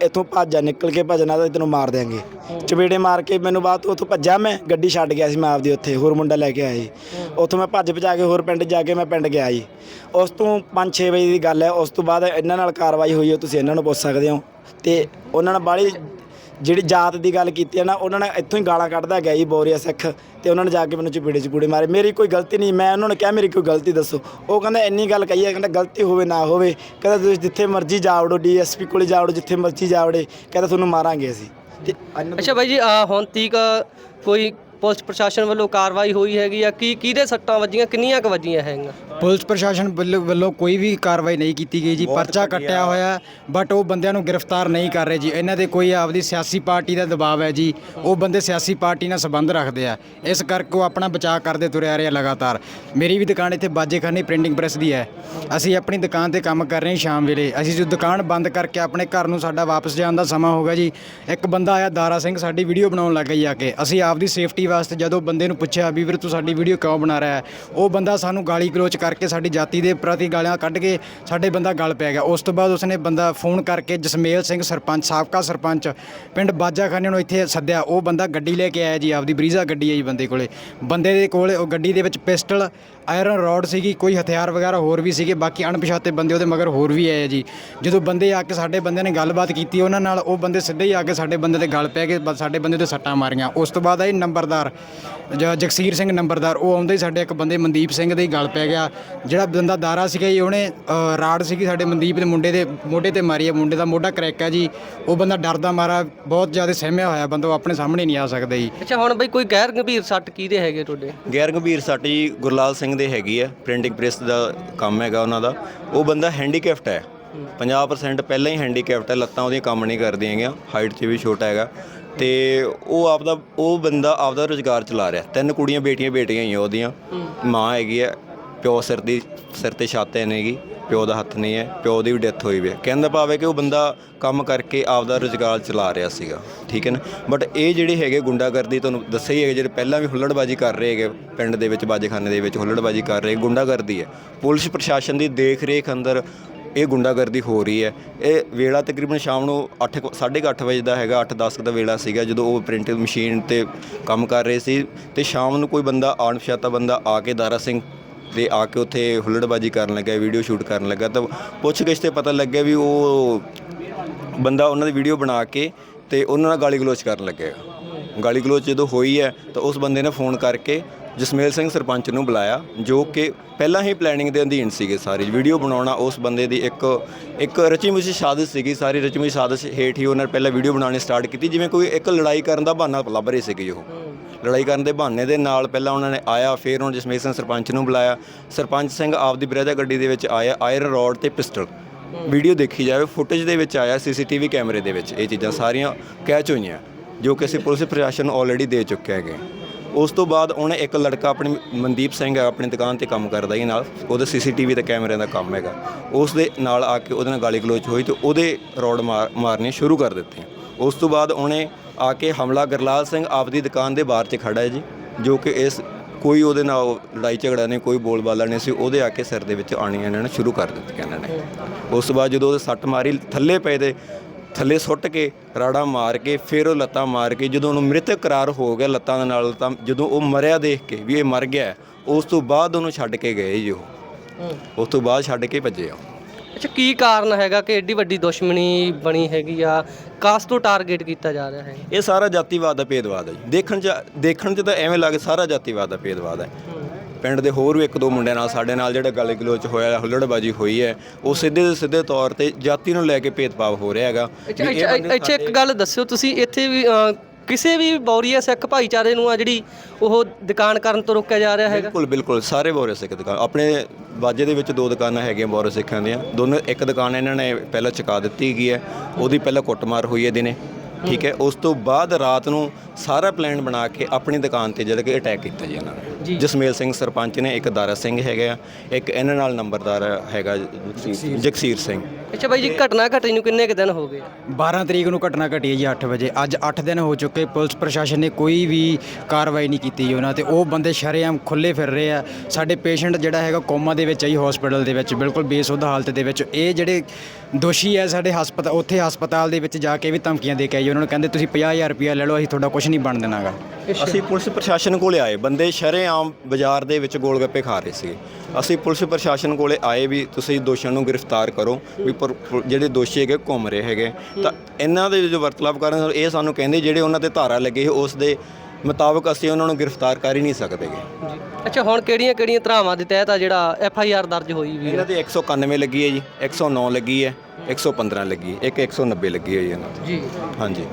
ਇੱਥੋਂ ਭੱਜ ਜਾ ਨਿਕਲ ਕੇ ਭੱਜਣਾ ਤਾਂ ਤੈਨੂੰ ਮਾਰ ਦਿਆਂਗੇ। ਚਪੇੜੇ ਮਾਰ ਕੇ ਮੈਨੂੰ ਬਾਅਦ ਤੋਂ ਉੱਥੋਂ ਭੱਜਾ ਮੈਂ, ਗੱਡੀ ਛੱਡ ਗਿਆ ਸੀ ਮੈਂ ਆਪਦੀ ਉੱਥੇ, ਹੋਰ ਮੁੰਡਾ ਲੈ ਕੇ ਆਇਆ ਜੀ। ਉੱਥੋਂ ਮੈਂ ਭੱਜ ਭਜਾ ਕੇ ਹੋਰ ਪਿੰਡ ਜਾ ਕੇ ਮੈਂ ਪਿੰਡ ਗਿਆ ਜੀ। ਉਸ ਤੋਂ 5-6 ਵਜੇ ਦੀ ਗੱਲ ਹੈ, ਉਸ ਤੋਂ ਬਾਅਦ ਇਹਨਾਂ ਨਾਲ ਕਾਰਵਾਈ ਹੋਈ ਹੈ ਤੁਸੀਂ ਇਹਨਾਂ ਨੂੰ ਪੁੱਛ ਸਕਦੇ ਹੋ। ਤੇ ਉਹਨਾਂ ਨਾਲ ਬਾਹਲੀ ਜਿਹੜੀ ਜਾਤ ਦੀ ਗੱਲ ਕੀਤੀ ਹੈ ਨਾ, ਉਹਨਾਂ ਨੇ ਇੱਥੋਂ ਹੀ ਗਾਲਾਂ ਕੱਢਦਾ ਗਿਆ ਜੀ ਬੋਰੀਆ ਸਿੱਖ, ਤੇ ਉਹਨਾਂ ਨੇ ਜਾ ਕੇ ਮੈਨੂੰ ਚਪੇੜੇ ਚਪੂੜੇ ਮਾਰੇ। ਮੇਰੀ ਕੋਈ ਗਲਤੀ ਨਹੀਂ, ਮੈਂ ਉਹਨਾਂ ਨੂੰ ਕਿਹਾ, ਮੇਰੀ ਕੋਈ ਗਲਤੀ ਦੱਸੋ। ਉਹ ਕਹਿੰਦਾ, ਇੰਨੀ ਗੱਲ ਕਹੀ ਹੈ, ਕਹਿੰਦਾ, ਗਲਤੀ ਹੋਵੇ, ਨਾ ਹੋਵੇ, ਕਹਿੰਦਾ, ਤੁਸੀਂ ਜਿੱਥੇ ਮਰਜ਼ੀ ਜਾਵੜੋ ਡੀਐਸਪੀ ਕੋਲੇ ਜਾਵੜੋ ਜਿੱਥੇ ਮਰਜ਼ੀ ਜਾਵੜੇ ਕਹਿੰਦਾ, ਤੁਹਾਨੂੰ ਮਾਰਾਂਗੇ ਅਸੀਂ। ਅੱਛਾ ਬਾਈ ਜੀ, ਅਹ ਹੁਣ ਤੀਕ ਕੋਈ ਪੁਲਿਸ ਪ੍ਰਸ਼ਾਸਨ ਵੱਲੋਂ ਕਾਰਵਾਈ ਹੋਈ ਹੈਗੀ ਆ? ਕੀ ਕਿਹਦੇ ਸੱਟਾਂ ਵੱਜੀਆਂ? ਕਿੰਨੀਆਂ ਕੁ ਵੱਜੀਆਂ ਹੈਗੀਆਂ? ਪੁਲਿਸ ਪ੍ਰਸ਼ਾਸਨ ਵੱਲੋਂ ਵੱਲੋਂ ਕੋਈ ਵੀ ਕਾਰਵਾਈ ਨਹੀਂ ਕੀਤੀ ਗਈ ਜੀ। ਪਰਚਾ ਕੱਟਿਆ ਹੋਇਆ ਬਟ ਉਹ ਬੰਦਿਆਂ ਨੂੰ ਗ੍ਰਿਫਤਾਰ ਨਹੀਂ ਕਰ ਰਹੇ ਜੀ। ਇਹਨਾਂ ਦੇ ਕੋਈ ਆਪਦੀ ਸਿਆਸੀ ਪਾਰਟੀ ਦਾ ਦਬਾਅ ਹੈ ਜੀ। ਉਹ ਬੰਦੇ ਸਿਆਸੀ ਪਾਰਟੀ ਨਾਲ ਸੰਬੰਧ ਰੱਖਦੇ ਆ। ਇਸ ਕਰਕੇ ਉਹ ਆਪਣਾ ਬਚਾਅ ਕਰਦੇ ਤੁਰੇ ਆ ਰਹੇ ਆ ਲਗਾਤਾਰ। ਮੇਰੀ ਵੀ ਦੁਕਾਨ ਇੱਥੇ ਬਾਜੇਖਾਨੇ ਪ੍ਰਿੰਟਿੰਗ ਪ੍ਰੈਸ ਦੀ ਹੈ। ਅਸੀਂ ਆਪਣੀ ਦੁਕਾਨ ਤੇ ਕੰਮ ਕਰ ਰਹੇ ਹਾਂ ਸ਼ਾਮ ਵੇਲੇ। ਅਸੀਂ ਜੋ ਦੁਕਾਨ ਬੰਦ ਕਰਕੇ ਆਪਣੇ ਘਰ ਨੂੰ ਸਾਡਾ ਵਾਪਸ ਜਾਣ ਦਾ ਸਮਾਂ ਹੋਗਾ ਜੀ। ਇੱਕ ਬੰਦਾ ਆਇਆ ਦਾਰਾ ਸਿੰਘ ਸਾਡੀ ਵੀਡੀਓ ਬਣਾਉਣ ਲੱਗ ਗਿਆ ਆ ਕੇ। ਅਸੀਂ ਆਪਦੀ ਸੇਫਟੀ ਵਾਸਤੇ ਜਦੋਂ ਬੰਦੇ ਨੂੰ ਪੁੱਛਿਆ ਵੀ ਵੀਰ ਤੂੰ ਸਾਡੀ ਵੀਡੀਓ ਕਿਉਂ ਬਣਾ ਰਿਹਾ ਹੈ, ਉਹ ਬੰਦਾ ਸਾਨੂੰ ਗਾਲੀ ਗਲੋਚ ਕਰਕੇ ਸਾਡੀ ਜਾਤੀ ਦੇ ਪ੍ਰਤੀ ਗਾਲੀਆਂ ਕੱਢ ਕੇ ਸਾਡੇ ਬੰਦਾ ਗਲ ਪੈ ਗਿਆ। ਉਸ ਤੋਂ ਬਾਅਦ ਉਸਨੇ ਬੰਦਾ ਫੋਨ ਕਰਕੇ ਜਸਮੇਲ ਸਿੰਘ ਸਰਪੰਚ, ਸਾਬਕਾ ਸਰਪੰਚ, ਪਿੰਡ ਬਾਜਾਖਾਨੇ ਨੂੰ ਇੱਥੇ ਸੱਦਿਆ। ਉਹ ਬੰਦਾ ਗੱਡੀ ਲੈ ਕੇ ਆਇਆ ਜੀ, ਆਪਦੀ ਬਰੀਜ਼ਾ ਗੱਡੀ ਹੈ ਜੀ ਬੰਦੇ ਕੋਲੇ। ਬੰਦੇ ਦੇ ਕੋਲ ਉਹ ਗੱਡੀ ਦੇ ਵਿੱਚ ਪਿਸਟਲ ਆਇਰਨ ਰੋਡ ਸੀਗੀ ਕੋਈ ਹਥਿਆਰ ਵਗੈਰਾ ਹੋਰ ਵੀ ਸੀਗੇ ਬਾਕੀ ਅਣਪਛਾਤੇ ਬੰਦੇ ਉਹਦੇ ਮਗਰ ਹੋਰ ਵੀ ਆਏ ਜੀ। ਜਦੋਂ ਬੰਦੇ ਆ ਕੇ ਸਾਡੇ ਬੰਦੇ ਨੇ ਗੱਲਬਾਤ ਕੀਤੀ ਉਹਨਾਂ ਨਾਲ ਉਹ ਬੰਦੇ ਸਿੱਧੇ ਹੀ ਆ ਕੇ ਸਾਡੇ ਬੰਦੇ ਦੇ ਗਲ ਪੈ ਕੇ ਸਾਡੇ ਬੰਦੇ ਤੇ ਸੱਟਾਂ ਮਾਰੀਆਂ। ਉਸ ਤੋਂ ਬਾਅਦ ਆਏ ਨੰਬਰਦਾਰ ਜ- ਜਗਸੀਰ ਸਿੰਘ ਨੰਬਰਦਾਰ ਉਹ ਆਉਂਦੇ ਹੀ ਸਾਡੇ ਇੱਕ ਬੰਦੇ ਮਨਦੀਪ ਸਿੰਘ ਦੇ ਹੀ ਗਲ ਪੈ ਗਿਆ। ਜਿਹੜਾ ਬੰਦਾ ਦਾਰਾ ਸੀਗਾ ਜੀ ਉਹਨੇ ਰਾੜ ਸੀਗੀ ਸਾਡੇ ਮਨਦੀਪ ਦੇ ਮੁੰਡੇ ਦੇ ਮੋਢੇ ਤੇ ਮਾਰੀ ਹੈ ਮੁੰਡੇ ਦਾ ਮੋਢਾ ਕਰੈਕ ਹੈ ਜੀ। ਉਹ ਬੰਦਾ ਡਰਦਾ ਮਾਰਾ ਬਹੁਤ ਜ਼ਿਆਦਾ ਸਹਿਮਿਆ ਹੋਇਆ ਬੰਦਾ ਉਹ ਆਪਣੇ ਸਾਹਮਣੇ ਨਹੀਂ ਆ ਸਕਦਾ ਜੀ। ਅੱਛਾ ਹੁਣ ਬਈ ਕੋਈ ਗੈਰ ਗੰਭੀਰ ਸੱਟ ਕਿਹਦੇ ਹੈਗੇ ਤੁਹਾਡੇ? ਗੈਰ ਗੰਭੀਰ ਸੱਟ ਜੀ ਗੁਰਲਾਲ ਸਿੰਘ ਦੇ ਹੈਗੀ ਹੈ ਪ੍ਰਿੰਟਿੰਗ ਪ੍ਰੈਸ ਦਾ ਕੰਮ ਹੈਗਾ ਉਹਨਾਂ ਦਾ। ਉਹ ਬੰਦਾ ਹੈਂਡੀਕੈਪਟ ਹੈ। 50% ਪਹਿਲਾਂ ਹੀ ਹੈਂਡੀਕੈਪਟ ਹੈ, ਲੱਤਾਂ ਉਹਦੀਆਂ ਕੰਮ ਨਹੀਂ ਕਰਦੀਆਂ ਹੈਗੀਆਂ ਹਾਈਟ 'ਚ ਵੀ ਛੋਟਾ ਹੈਗਾ। ਤੇ ਉਹ ਆਪਦਾ, ਉਹ ਬੰਦਾ ਆਪਦਾ ਰੋਜ਼ਗਾਰ ਚਲਾ ਰਿਹਾ। ਤਿੰਨ ਕੁੜੀਆਂ ਬੇਟੀਆਂ ਬੇਟੀਆਂ ਹੀ ਆ ਉਹਦੀਆਂ। ਮਾਂ ਹੈਗੀ ਹੈ ਪਿਓ ਸਿਰ ਦੀ ਸਿਰ ਤੇ ਛੱਤ ਹੈ ਨਹੀਂਗੀ ਪਿਓ ਦਾ ਹੱਥ ਨਹੀਂ ਹੈ, ਪਿਓ ਦੀ ਵੀ ਡੈਥ ਹੋਈ ਵੀ ਹੈ। ਕਹਿੰਦਾ ਭਾਵੇਂ ਕਿ ਉਹ ਬੰਦਾ ਕੰਮ ਕਰਕੇ ਆਪਦਾ ਰੁਜ਼ਗਾਰ ਚਲਾ ਰਿਹਾ ਸੀਗਾ, ਠੀਕ ਹੈ ਨਾ? ਬਟ ਇਹ ਜਿਹੜੇ ਹੈਗੇ ਗੁੰਡਾਗਰਦੀ, ਤੁਹਾਨੂੰ ਦੱਸਿਆ ਹੀ ਹੈਗਾ, ਜਿਹੜੇ ਪਹਿਲਾਂ ਵੀ ਹੁੱਲੜਬਾਜੀ ਕਰ ਰਹੇ ਹੈਗੇ, ਪਿੰਡ ਦੇ ਵਿੱਚ, ਬਾਜੇਖਾਨੇ ਦੇ ਵਿੱਚ ਹੁੱਲੜਬਾਜੀ ਕਰ ਰਹੇ, ਗੁੰਡਾਗਰਦੀ ਹੈ। ਪੁਲਿਸ ਪ੍ਰਸ਼ਾਸਨ ਦੀ ਦੇਖ ਰੇਖ ਅੰਦਰ ਇਹ ਗੁੰਡਾਗਰਦੀ ਹੋ ਰਹੀ ਹੈ। ਇਹ ਵੇਲਾ ਤਕਰੀਬਨ ਸ਼ਾਮ ਨੂੰ 8 8:30 ਵਜੇ ਦਾ ਹੈਗਾ 8:10 ਦਾ ਵੇਲਾ ਸੀਗਾ, ਜਦੋਂ ਉਹ ਪ੍ਰਿੰਟਿੰਗ ਮਸ਼ੀਨ ਤੇ ਕੰਮ ਕਰ ਰਹੇ ਸੀ। ਤੇ ਸ਼ਾਮ ਨੂੰ ਕੋਈ ਬੰਦਾ ਅਣਪਛਾਤਾ ਬੰਦਾ ਆ ਕੇ ਦਾਰਾ ਸਿੰਘ ਤੇ ਆ ਕੇ ਉੱਥੇ ਹੁੱਲੜਬਾਜੀ ਕਰਨ ਲੱਗਾ ਵੀਡੀਓ ਸ਼ੂਟ ਕਰਨ ਲੱਗਾ, ਤਾਂ ਪੁੱਛਗਿੱਛ ਤੇ ਪਤਾ ਲੱਗਿਆ ਵੀ ਉਹ ਬੰਦਾ ਉਹਨਾਂ ਦੀ ਵੀਡੀਓ ਬਣਾ ਕੇ ਤੇ ਉਹਨਾਂ ਨਾਲ ਗਾਲੀ ਗਲੋਚ ਕਰਨ ਲੱਗਿਆ। ਗਾਲੀ ਗਲੋਚ ਜਦੋਂ ਹੋਈ ਹੈ, ਤਾਂ ਉਸ ਬੰਦੇ ਨੇ ਫੋਨ ਕਰਕੇ ਜਸਮੇਲ ਸਿੰਘ ਸਰਪੰਚ ਨੂੰ ਬੁਲਾਇਆ, ਜੋ ਕਿ ਪਹਿਲਾਂ ਹੀ ਪਲੈਨਿੰਗ ਦੇ ਅਧੀਨ ਸੀਗੇ ਸਾਰੀ। ਵੀਡੀਓ ਬਣਾਉਣਾ ਉਸ ਬੰਦੇ ਦੀ ਇੱਕ ਇੱਕ ਰਚੀ ਮੁਚੀ ਸਾਜ਼ਿਸ਼ ਸੀਗੀ, ਸਾਰੀ ਰਚੀ ਮੁਚੀ ਸਾਜ਼ਿਸ਼ ਹੇਠ ਹੀ ਉਹਨਾਂ ਨੇ ਪਹਿਲਾਂ ਵੀਡੀਓ ਬਣਾਉਣੀ ਸਟਾਰਟ ਕੀਤੀ, ਜਿਵੇਂ ਕੋਈ ਇੱਕ ਲੜਾਈ ਕਰਨ ਦਾ ਬਹਾਨਾ ਲੱਭ ਰਹੇ ਸੀਗੇ ਉਹ। ਲੜਾਈ ਕਰਨ ਦੇ ਬਹਾਨੇ ਦੇ ਨਾਲ ਪਹਿਲਾਂ ਉਹਨਾਂ ਨੇ ਆਇਆ, ਫਿਰ ਉਹਨਾਂ ਜਸਮੇਲ ਸਿੰਘ ਸਰਪੰਚ ਨੂੰ ਬੁਲਾਇਆ। ਸਰਪੰਚ ਸਿੰਘ ਆਪਦੀ ਬਰੇਜਾ ਗੱਡੀ ਦੇ ਵਿੱਚ ਆਇਆ ਆਇਰਨ ਰੋਡ ਤੇ ਪਿਸਟਲ। ਵੀਡੀਓ ਦੇਖੀ ਜਾਵੇ, ਫੁਟੇਜ ਦੇ ਵਿੱਚ ਆਇਆ, ਸੀਸੀਟੀਵੀ ਕੈਮਰੇ ਦੇ ਵਿੱਚ। ਇਹ ਚੀਜ਼ਾਂ ਸਾਰੀਆਂ ਕੈਚ ਹੋਈਆਂ, ਜੋ ਕਿ ਅਸੀਂ ਪੁਲਿਸ ਪ੍ਰਸ਼ਾਸਨ ਨੂੰ ਆਲਰੇਡੀ ਦੇ ਚੁੱਕੇ ਹੈਗੇ। ਉਸ ਤੋਂ ਬਾਅਦ ਉਹਨੇ ਇੱਕ ਲੜਕਾ ਆਪਣੀ, ਮਨਦੀਪ ਸਿੰਘ ਹੈ, ਆਪਣੀ ਦੁਕਾਨ ਤੇ ਕੰਮ ਕਰਦਾ ਹੀ ਨਾਲ। ਉਹਦੇ ਸੀਸੀਟੀਵੀ ਤੇ ਕੈਮਰਿਆਂ ਦਾ ਕੰਮ ਹੈਗਾ। ਉਸ ਦੇ ਨਾਲ ਆ ਕੇ ਉਹਦੇ ਨਾਲ ਗਾਲੀ ਗਲੋਚ ਹੋਈ ਤੇ ਉਹਦੇ ਰੋਡ ਮਾਰ, ਮਾਰਨੇ ਸ਼ੁਰੂ ਕਰ ਦਿੱਤੇ। ਉਸ ਤੋਂ ਬਾਅਦ ਉਹਨੇ ਆ ਕੇ ਹਮਲਾ ਗਰਲਾਲ ਸਿੰਘ ਆਪਦੀ ਦੁਕਾਨ ਦੇ ਬਾਹਰ 'ਚ ਖੜਾ ਹੈ ਜੀ ਜੋ ਕਿ ਇਸ ਕੋਈ ਉਹਦੇ ਨਾਲ ਲੜਾਈ ਝਗੜਾ ਨਹੀਂ ਕੋਈ ਬੋਲਬਾਲਾ ਨਹੀਂ ਸੀ ਉਹਦੇ ਆ ਕੇ ਸਿਰ ਦੇ ਵਿੱਚ ਆਣੀਆਂ ਇਹਨਾਂ ਨੇ ਸ਼ੁਰੂ ਕਰ ਦਿੱਤੀਆਂ ਇਹਨਾਂ ਨੇ। ਉਸ ਤੋਂ ਬਾਅਦ ਜਦੋਂ ਉਹਦੇ ਸੱਟ ਮਾਰੀ ਥੱਲੇ ਪਏ ਤੇ ਥੱਲੇ ਸੁੱਟ ਕੇ ਰਾੜਾ ਮਾਰ ਕੇ ਫਿਰ ਉਹ ਲੱਤਾਂ ਮਾਰ ਕੇ ਜਦੋਂ ਉਹਨੂੰ ਮ੍ਰਿਤਕ ਕਰਾਰ ਹੋ ਗਿਆ ਲੱਤਾਂ ਦੇ ਨਾਲ ਤਾਂ ਜਦੋਂ ਉਹ ਮਰਿਆ ਦੇਖ ਕੇ ਵੀ ਇਹ ਮਰ ਗਿਆ ਉਸ ਤੋਂ ਬਾਅਦ ਉਹਨੂੰ ਛੱਡ ਕੇ ਗਏ ਜੀ ਉਹ। ਉਸ ਤੋਂ ਬਾਅਦ ਛੱਡ ਕੇ ਭੱਜੇ ਆ ਅੱਛਾ ਕੀ ਕਾਰਨ ਹੈਗਾ ਕਿ ਐਡੀ ਵੱਡੀ ਦੁਸ਼ਮਣੀ ਬਣੀ ਹੈਗੀ ਆ? ਕਾਸ ਤੋਂ ਟਾਰਗੇਟ ਕੀਤਾ ਜਾ ਰਿਹਾ ਹੈ? ਇਹ ਸਾਰਾ ਜਾਤੀਵਾਦ ਦਾ ਭੇਦਵਾਦ ਹੈ ਜੀ। ਦੇਖਣ ਚ ਦੇਖਣ ਚ ਤਾਂ ਐਵੇਂ ਲੱਗੇ ਸਾਰਾ ਜਾਤੀਵਾਦ ਦਾ ਭੇਦਵਾਦ ਹੈ। ਪਿੰਡ ਦੇ ਹੋਰ ਵੀ ਇੱਕ ਦੋ ਮੁੰਡਿਆਂ ਨਾਲ ਸਾਡੇ ਨਾਲ ਜਿਹੜੇ ਗਾਲੀ ਗਲੋਚ ਹੋਇਆ ਹੁੱਲੜਬਾਜੀ ਹੋਈ ਹੈ ਉਹ ਸਿੱਧੇ ਦੇ ਸਿੱਧੇ ਤੌਰ ਤੇ ਜਾਤੀ ਨੂੰ ਲੈ ਕੇ ਭੇਦਭਾਵ ਹੋ ਰਿਹਾ ਹੈਗਾ। ਅੱਛਾ ਵੀ ਇਹ ਅੱਛਾ ਬੰਦੇ ਅੱਛਾ ਇੱਕ ਗੱਲ ਦੱਸਿਓ ਤੁਸੀਂ ਇੱਥੇ ਵੀ ਅ, ਕਿਸੇ ਵੀ ਬੌਰੀਆ ਸਿੱਖ ਭਾਈਚਾਰੇ ਨੂੰ ਆ ਜਿਹੜੀ ਉਹ ਦੁਕਾਨ ਕਰਨ ਤੋਂ ਰੋਕਿਆ ਜਾ ਰਿਹਾ ਹੈਗਾ? ਬਿਲਕੁਲ ਬਿਲਕੁਲ, ਸਾਰੇ ਬੋਰੇ ਸਿੱਖ ਦੁਕਾਨ, ਆਪਣੇ ਬਾਜੇ ਦੇ ਵਿੱਚ ਦੋ ਦੁਕਾਨਾਂ ਹੈਗੀਆਂ ਬੋਰੇ ਸਿੱਖਾਂ ਦੀਆਂ, ਦੋਨੋਂ, ਇੱਕ ਦੁਕਾਨ ਇਹਨਾਂ ਨੇ ਪਹਿਲਾਂ ਚੁਕਾ ਦਿੱਤੀ ਹੈਗੀ ਹੈ, ਉਹਦੀ ਪਹਿਲਾਂ ਕੁੱਟਮਾਰ ਹੋਈ ਹੈ ਦਿਨੇ, ਠੀਕ ਹੈ, ਉਸ ਤੋਂ ਬਾਅਦ ਰਾਤ ਨੂੰ ਸਾਰਾ ਪਲਾਨ ਬਣਾ ਕੇ ਆਪਣੀ ਦੁਕਾਨ ਤੇ ਜਿਹੜਾ ਕਿ ਅਟੈਕ ਕੀਤਾ ਜੀ ਇਹਨਾਂ ਨੇ। ਜਸਮੇਲ ਸਿੰਘ ਸਰਪੰਚ ਨੇ ਇੱਕ ਦਾਰਾ ਸਿੰਘ ਹੈਗਾ ਆ, ਇੱਕ ਇਹਨਾਂ ਨਾਲ ਨੰਬਰਦਾਰ ਹੈਗਾ ਜਗਸੀਰ ਸਿੰਘ। ਅੱਛਾ ਬਾਈ ਜੀ ਘਟਨਾ ਘਟੀ ਨੂੰ ਕਿੰਨੇ ਕੁ ਦਿਨ ਹੋ ਗਏ? 12 ਤਰੀਕ ਨੂੰ ਘਟਨਾ ਘਟੀ ਹੈ ਜੀ 8 ਵਜੇ। ਅੱਜ 8 ਦਿਨ ਹੋ ਚੁੱਕੇ ਪੁਲਿਸ ਪ੍ਰਸ਼ਾਸਨ ਨੇ ਕੋਈ ਵੀ ਕਾਰਵਾਈ ਨਹੀਂ ਕੀਤੀ ਜੀ ਉਹਨਾਂ ਤੇ। ਉਹ ਬੰਦੇ ਸ਼ਰੇਆਮ ਖੁੱਲੇ ਫਿਰ ਰਹੇ ਆ। ਸਾਡੇ ਪੇਸ਼ੈਂਟ ਜਿਹੜਾ ਹੈਗਾ ਕੋਮਾ ਦੇ ਵਿੱਚ ਹੈ ਜੀ ਹਸਪੀਟਲ ਦੇ ਵਿੱਚ ਬਿਲਕੁਲ ਬੇਸੁੱਧ ਹਾਲਤ ਦੇ ਵਿੱਚ। ਇਹ ਜਿਹੜੇ ਦੋਸ਼ੀ ਹੈ ਸਾਡੇ ਹਸਪਤਾਲ ਉੱਥੇ ਹਸਪਤਾਲ ਦੇ ਵਿੱਚ ਜਾ ਕੇ ਵੀ ਧਮਕੀਆਂ ਦੇ ਕੇ ਆਏ ਜੀ। ਉਹਨਾਂ ਨੂੰ ਕਹਿੰਦੇ ਤੁਸੀਂ 50000 ਰੁਪਇਆ ਲੈ ਲਓ ਅਸੀਂ ਤੁਹਾਡਾ ਕੁਝ ਨਹੀਂ ਬਣ ਦੇਣਾਗਾ। ਅਸੀਂ ਪੁਲਿਸ ਪ੍ਰਸ਼ਾਸਨ ਕੋਲੇ ਆਏ। ਬੰਦੇ ਸ਼ਰੇਆਮ ਬਾਜ਼ਾਰ ਦੇ ਵਿੱਚ ਗੋਲ ਗੱਪੇ ਖਾ ਰਹੇ ਸੀਗੇ। ਅਸੀਂ ਪੁਲਿਸ ਪ੍ਰਸ਼ਾਸਨ ਕੋਲੇ ਆਏ ਵੀ ਤੁਸੀਂ ਦੋਸ਼ੀਆਂ ਨੂੰ ਗ੍ਰਿਫਤਾਰ ਕਰੋ ਵੀ ਪਰ- ਜਿਹੜੇ ਦੋਸ਼ੀ ਹੈਗੇ ਘੁੰਮ ਰਹੇ ਹੈਗੇ। ਤਾਂ ਇਹਨਾਂ ਦੇ ਜੋ ਵਰਤਲਾਪ ਕਰਨ ਇਹ ਸਾਨੂੰ ਕਹਿੰਦੇ ਜਿਹੜੇ ਉਹਨਾਂ ਤੇ ਧਾਰਾ ਲੱਗੇ ਉਸ ਦੇ ਮੁਤਾਬਕ ਅਸੀਂ ਉਹਨਾਂ ਨੂੰ ਗ੍ਰਿਫਤਾਰ ਕਰ ਹੀ ਨਹੀਂ ਸਕਦੇਗੇ ਜੀ। ਅੱਛਾ ਹੁਣ ਕਿਹੜੀਆਂ ਕਿਹੜੀਆਂ ਧਰਾਵਾਂ ਦੇ ਤਹਿਤ ਆ ਜਿਹੜਾ ਐਫ ਆਈ ਆਰ ਦਰਜ ਹੋਈ ਵੀ ਹੈ? ਇਹਨਾਂ ਦੀ 191 ਲੱਗੀ ਹੈ ਜੀ 109 ਲੱਗੀ ਹੈ 115 ਲੱਗੀ ਹੈ ਇੱਕ 190 ਲੱਗੀ ਹੈ ਜੀ ਇਹਨਾਂ ਦੀ। ਜੀ। ਹਾਂਜੀ।